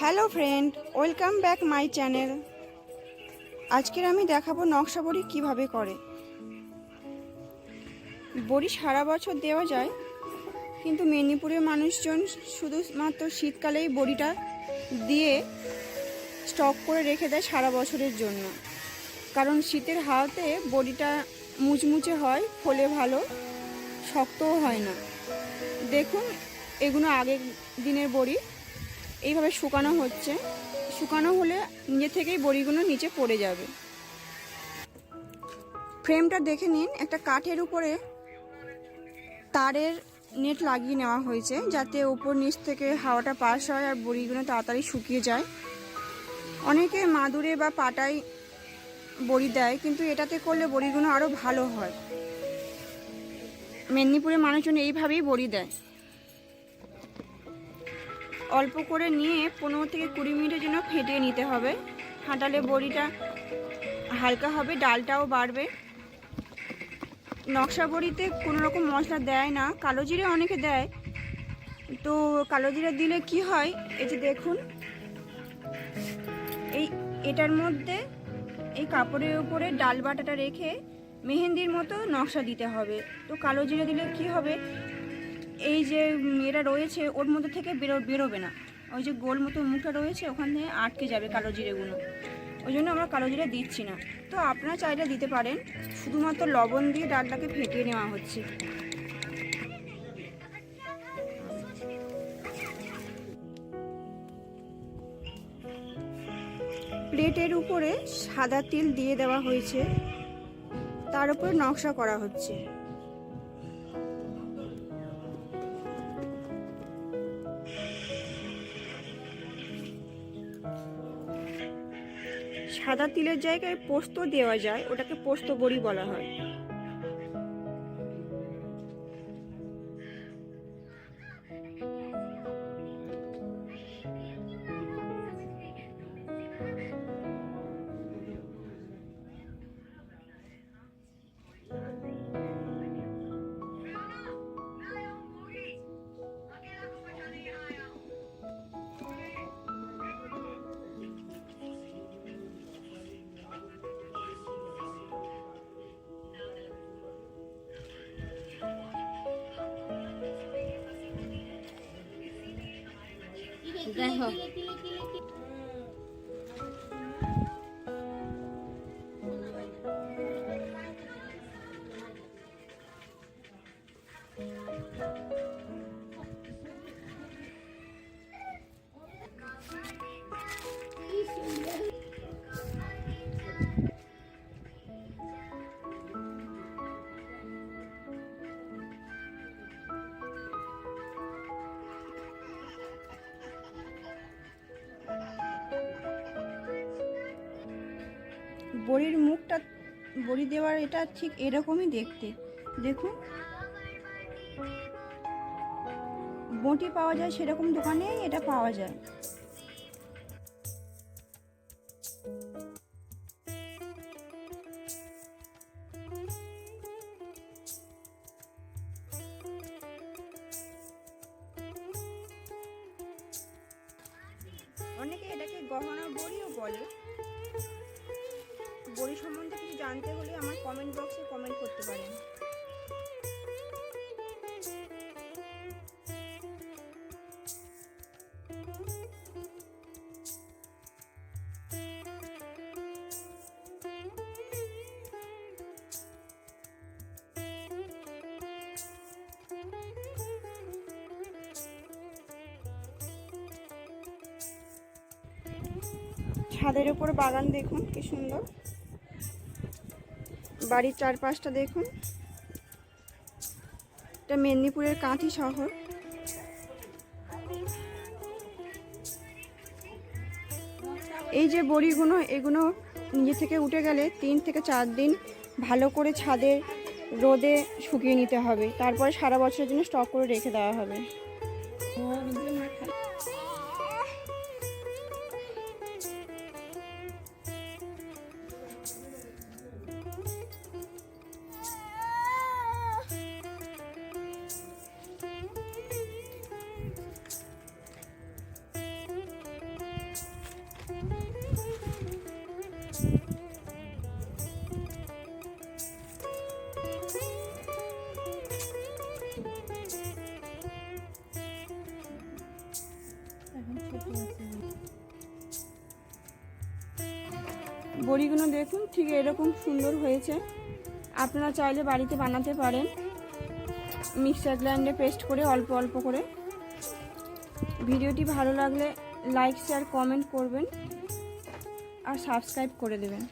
Hello friend, welcome back my channel. আজকের আমি দেখাবো নকশা বড়ি কীভাবে করে। বড়ি সারা বছর দেওয়া যায়, কিন্তু মেদিনীপুরের মানুষজন শুধুমাত্র শীতকালেই বড়িটা দিয়ে স্টক করে রেখে দেয় সারা বছরের জন্য। কারণ শীতের হাওয়াতে বড়িটা মুচমুচে হয়, ফলে ভালো, শক্তও হয় না। দেখুন, এগুলো আগের দিনের বড়ি। এইভাবে শুকানো হচ্ছে। শুকানো হলে নিজে থেকেই বড়িগুলো নিচে পড়ে যাবে। ফ্রেমটা দেখে নিন, একটা কাঠের উপরে তারের নেট লাগিয়ে নেওয়া হয়েছে, যাতে উপর নিচ থেকে হাওয়াটা পাস হয় আর বড়িগুলো তাড়াতাড়ি শুকিয়ে যায়। অনেকে মাদুরে বা পাটায় বড়ি দেয়, কিন্তু এটাতে করলে বড়িগুলো আরও ভালো হয়। মেদিনীপুরের মানুষজন এইভাবেই বড়ি দেয়। অল্প করে নিয়ে পনেরো থেকে কুড়ি মিনিটের জন্য ফেটিয়ে নিতে হবে। ফাটালে বড়িটা হালকা হবে, ডালটাও বাড়বে। নকশা বড়িতে কোনো রকম মশলা দেয় না, কালো জিরে অনেকে দেয়। তো কালো জিরে দিলে কি হয়? এই যে দেখুন। এই এটার মধ্যে এই কাপড়ের উপরে ডাল বাটাটা রেখে মেহেন্দির মতো নকশা দিতে হবে। তো কালো জিরে দিলে কি হবে? এই যে এটা রয়েছে, ওর মধ্যে থেকে বেরো, বেরোবে না। ওই যে গোল মতো মুখটা রয়েছে, ওখান আটকে যাবে কালো জিরেগুলো। ওই জন্য আমরা কালো জিরে দিচ্ছি না। তো আপনারা চাইলে দিতে পারেন। শুধুমাত্র লবণ দিয়ে ডালটাকে ফেটিয়ে নেওয়া হচ্ছে। প্লেটের উপরে সাদা তিল দিয়ে দেওয়া হয়েছে। তার উপরে নকশা করা হচ্ছে। সাদা তিলের জায়গায় পোস্ত দেওয়া যায় ওটাকে পোস্ত বড়ি বলা হয়। দেখো বড়ির মুখটা, বড়ি দেওয়ার এটা ঠিক এরকমই দেখতে। দেখুন। বটি পাওয়া যায় সেরকম দোকানে, এটা পাওয়া যায়। অনেকে এটাকে গহনা বড়িও বলে। বড়ি সম্বন্ধে কিছু জানতে হলে আমার কমেন্ট বক্সে কমেন্ট করতে পারেন। ছাদের উপর বাগান দেখুন, কি সুন্দর। বাড়ির চারপাশটা দেখুন। এটা মেদিনীপুরের কাঁথি শহর। এই যে বড়িগুলো, এগুলো নিজে থেকে উঠে গেলে তিন থেকে চার দিন ভালো করে ছাদের রোদে শুকিয়ে নিতে হবে। তারপরে সারা বছরের জন্য স্টক করে রেখে দেওয়া হবে। বড়িগুলো দেখুন, ঠিক এরকম সুন্দর হয়েছে। আপনারা চাইলে বাড়িতে বানাতে পারেন। মিক্সার গ্রাইন্ডে পেস্ট করে অল্প অল্প করে। ভিডিওটি ভালো লাগলে লাইক, শেয়ার, কমেন্ট করবেন। আর সাবস্ক্রাইব করে দেবেন।